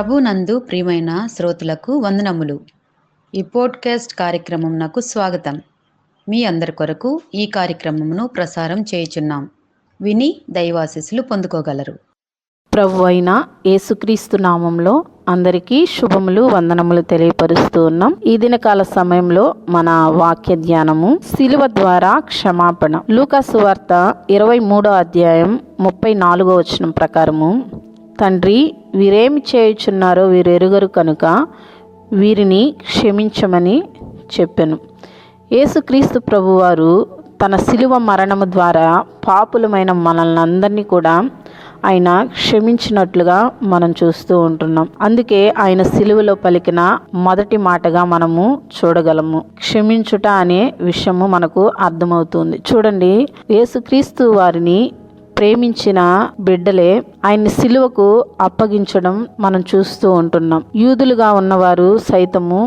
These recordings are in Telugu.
ప్రభునందు ప్రియమైన శ్రోతలకు వందనములు. ఈ పోడ్కాస్ట్ కార్యక్రమం నాకు స్వాగతం. మీ అందరి కొరకు ఈ కార్యక్రమమును ప్రసారం చేయుచున్నాం. విని దైవాశీస్సులు పొందుకోగలరు. ప్రభు అయిన యేసుక్రీస్తు నామంలో అందరికీ శుభములు వందనములు తెలియపరుస్తూ ఉన్నాం. ఈ దినకాల సమయంలో మన వాక్య ధ్యానము శిలువ ద్వారా క్షమాపణ. లూకాసు వార్త ఇరవై మూడో అధ్యాయం ముప్పై నాలుగో వచనం ప్రకారము తండ్రి వీరేమి చేయుచున్నారో వీరు ఎరుగరు కనుక వీరిని క్షమించమని చెప్పాను. యేసుక్రీస్తు ప్రభువారు తన శిలువ మరణము ద్వారా పాపులమైన మనల్ని అందరినీ కూడా ఆయన క్షమించినట్లుగా మనం చూస్తూ ఉంటున్నాం. అందుకే ఆయన సిలువలో పలికిన మొదటి మాటగా మనము చూడగలము. క్షమించుట అనే విషయము మనకు అర్థమవుతుంది. చూడండి యేసుక్రీస్తు వారిని ప్రేమించిన బిడ్డలే ఆయన్ని సిలువకు అప్పగించడం మనం చూస్తూ ఉంటున్నాం. యూదులుగా ఉన్నవారు సైతము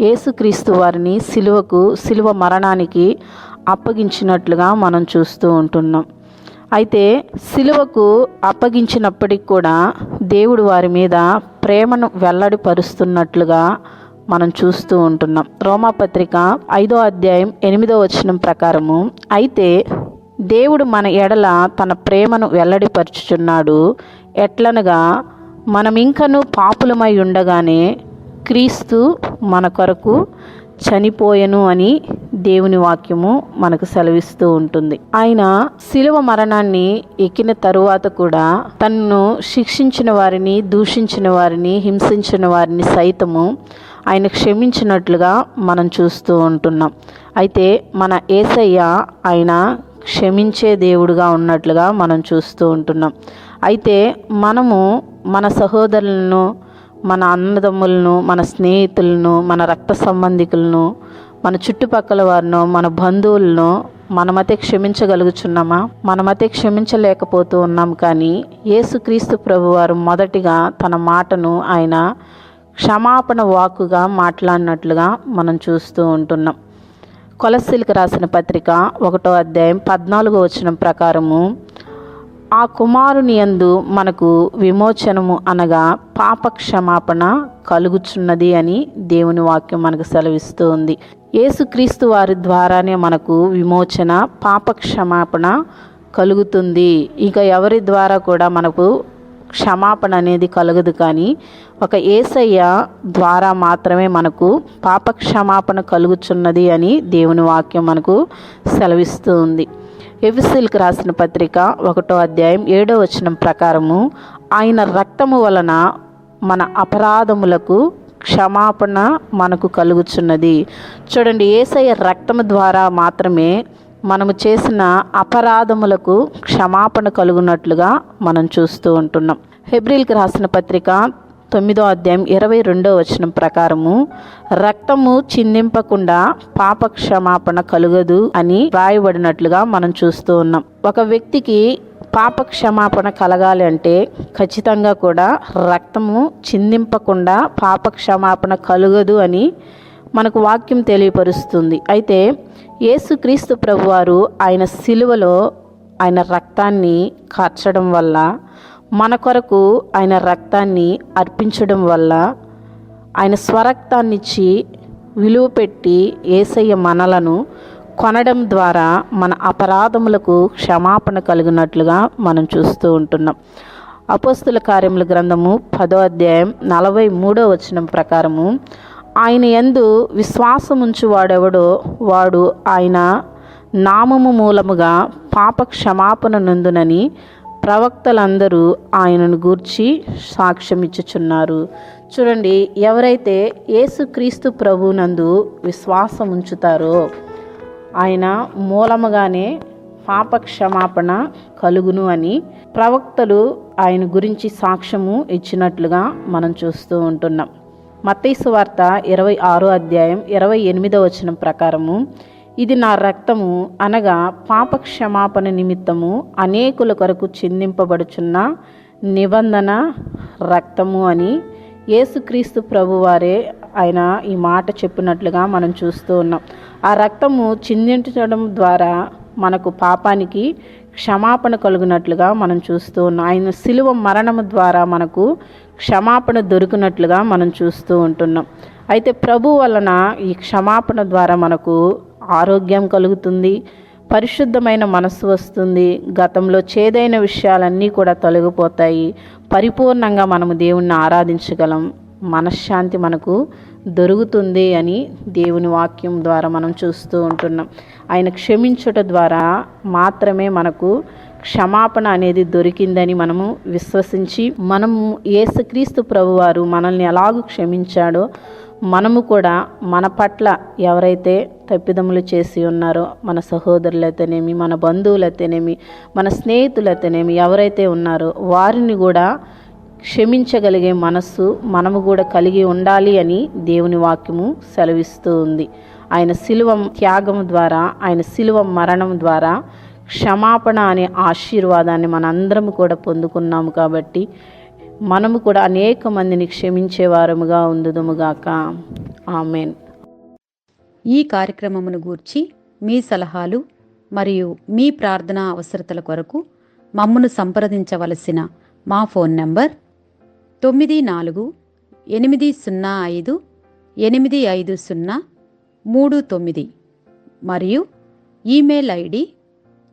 యేసుక్రీస్తు వారిని సిలువకు సిలువ మరణానికి అప్పగించినట్లుగా మనం చూస్తూ ఉంటున్నాం. అయితే సిలువకు అప్పగించినప్పటికి కూడా దేవుడు వారి మీద ప్రేమను వెల్లడిపరుస్తున్నట్లుగా మనం చూస్తూ ఉంటున్నాం. రోమాపత్రిక ఐదో అధ్యాయం ఎనిమిదో వచనం ప్రకారము అయితే దేవుడు మన ఎడల తన ప్రేమను వెల్లడిపరుచుచున్నాడు. ఎట్లనగా మనం ఇంకను పాపులమై ఉండగానే క్రీస్తు మన కొరకు చనిపోయెను అని దేవుని వాక్యము మనకు సెలవిస్తూ ఉంటుంది. ఆయన శిలువ మరణాన్ని ఎక్కిన తరువాత కూడా తన్ను శిక్షించిన వారిని దూషించిన వారిని హింసించిన వారిని సైతము ఆయన క్షమించినట్లుగా మనం చూస్తూ ఉంటున్నాం. అయితే మన ఏసయ్య ఆయన క్షమించే దేవుడుగా ఉన్నట్లుగా మనం చూస్తూ ఉంటున్నాం. అయితే మనము మన సహోదరులను మన అన్నదమ్ములను మన స్నేహితులను మన రక్త సంబంధికులను మన చుట్టుపక్కల వారిను మన బంధువులను మనమతే క్షమించగలుగుచున్నామా? మనమతే క్షమించలేకపోతూ ఉన్నాం కానీ యేసుక్రీస్తు ప్రభువారు మొదటిగా తన మాటను ఆయన క్షమాపణ వాక్కుగా మాట్లాడినట్లుగా మనం చూస్తూ ఉంటున్నాం. కొలస్సీలకు రాసిన పత్రిక ఒకటో అధ్యాయం పద్నాలుగో వచనం ప్రకారము ఆ కుమారుని యందు మనకు విమోచనము అనగా పాప క్షమాపణ కలుగుచున్నది అని దేవుని వాక్యం మనకు సెలవిస్తూ ఉంది యేసుక్రీస్తు వారి ద్వారానే మనకు విమోచన పాప క్షమాపణ కలుగుతుంది. ఇక ఎవరి ద్వారా కూడా మనకు క్షమాపణ అనేది కలగదు కానీ ఒక ఏసయ్య ద్వారా మాత్రమే మనకు పాప క్షమాపణ కలుగుచున్నది అని దేవుని వాక్యం మనకు సెలవిస్తూ ఉంది. ఎవిసిల్కి రాసిన పత్రిక ఒకటో అధ్యాయం ఏడో వచనం ప్రకారము ఆయన రక్తము వలన మన అపరాధములకు క్షమాపణ మనకు కలుగుచున్నది. చూడండి ఏసయ్య రక్తము ద్వారా మాత్రమే మనము చేసిన అపరాధములకు క్షమాపణ కలుగునట్లుగా మనం చూస్తూ ఉంటున్నాం. హెబ్రిల్కి రాసిన పత్రిక తొమ్మిదో అధ్యాయం ఇరవై రెండో వచనం ప్రకారము రక్తము చిందింపకుండా పాప క్షమాపణ కలుగదు అని రాయబడినట్లుగా మనం చూస్తూ ఉన్నాం. ఒక వ్యక్తికి పాప క్షమాపణ కలగాలి అంటే ఖచ్చితంగా కూడా రక్తము చిందింపకుండా పాప క్షమాపణ కలుగదు అని మనకు వాక్యం తెలియపరుస్తుంది. అయితే యేసుక్రీస్తు ప్రభువారు ఆయన సిలువలో ఆయన రక్తాన్ని కార్చడం వల్ల మన కొరకు ఆయన రక్తాన్ని అర్పించడం వల్ల ఆయన స్వరక్తాన్నిచ్చి విలువ పెట్టి ఏసయ్య మనలను కొనడం ద్వారా మన అపరాధములకు క్షమాపణ కలిగినట్లుగా మనం చూస్తూ ఉంటున్నాం. అపోస్తుల కార్యముల గ్రంథము పదో అధ్యాయం నలభై మూడో వచనం ప్రకారము ఆయన ఎందు విశ్వాసముంచు వాడెవడో వాడు ఆయన నామము మూలముగా పాప క్షమాపణ నందునని ప్రవక్తలందరూ ఆయనను గూర్చి సాక్ష్యం ఇచ్చుచున్నారు చూడండి ఎవరైతే యేసుక్రీస్తు ప్రభునందు విశ్వాసం ఉంచుతారో ఆయన మూలముగానే పాప క్షమాపణ కలుగును అని ప్రవక్తలు ఆయన గురించి సాక్ష్యము ఇచ్చినట్లుగా మనం చూస్తూ ఉంటున్నాం. మత్తైసు వార్త ఇరవై ఆరో అధ్యాయం ఇరవై ఎనిమిదో వచనం ప్రకారము ఇది నా రక్తము అనగా పాప క్షమాపణ నిమిత్తము అనేకుల కొరకు చిందింపబడుచున్న నిబంధన రక్తము అని యేసుక్రీస్తు ప్రభువారే ఆయన ఈ మాట చెప్పినట్లుగా మనం చూస్తూ ఉన్నాం. ఆ రక్తము చిందించడం ద్వారా మనకు పాపానికి క్షమాపణ కలుగునట్లుగా మనం చూస్తూ ఉన్నాం. ఆయన శిలువ మరణము ద్వారా మనకు క్షమాపణ దొరికినట్లుగా మనం చూస్తూ ఉంటున్నాం. అయితే ప్రభు వలన ఈ క్షమాపణ ద్వారా మనకు ఆరోగ్యం కలుగుతుంది పరిశుద్ధమైన మనస్సు వస్తుంది గతంలో చేదైన విషయాలన్నీ కూడా తొలగిపోతాయి పరిపూర్ణంగా మనము దేవుణ్ణి ఆరాధించగలం మనశ్శాంతి మనకు దొరుకుతుంది అని దేవుని వాక్యం ద్వారా మనం చూస్తూ ఉంటున్నాం. ఆయన క్షమించుట ద్వారా మాత్రమే మనకు క్షమాపణ అనేది దొరికిందని మనము విశ్వసించి మనము ఏసుక్రీస్తు ప్రభువారు మనల్ని ఎలాగూ క్షమించాడో మనము కూడా మన పట్ల ఎవరైతే తప్పిదములు చేసి ఉన్నారో మన సహోదరులైతేనేమి మన బంధువులైతేనేమి మన స్నేహితులైతేనేమి ఎవరైతే ఉన్నారో వారిని కూడా క్షమించగలిగే మనస్సు మనము కూడా కలిగి ఉండాలి అని దేవుని వాక్యము సెలవిస్తూ ఉంది. ఆయన శిలువ త్యాగం ద్వారా ఆయన శిలువ మరణం ద్వారా క్షమాపణ అనే ఆశీర్వాదాన్ని మనందరం కూడా పొందుకున్నాము కాబట్టి మనము కూడా అనేక మందిని క్షమించేవారముగా ఉందుదుముగాక ఆమెన్. ఈ కార్యక్రమమును గూర్చి మీ సలహాలు మరియు మీ ప్రార్థనా అవసరతల కొరకు మమ్మను సంప్రదించవలసిన మా ఫోన్ నంబర్ తొమ్మిది నాలుగు ఎనిమిది సున్నా ఐదు ఎనిమిది ఐదు సున్నా మూడు తొమ్మిది మరియు email ID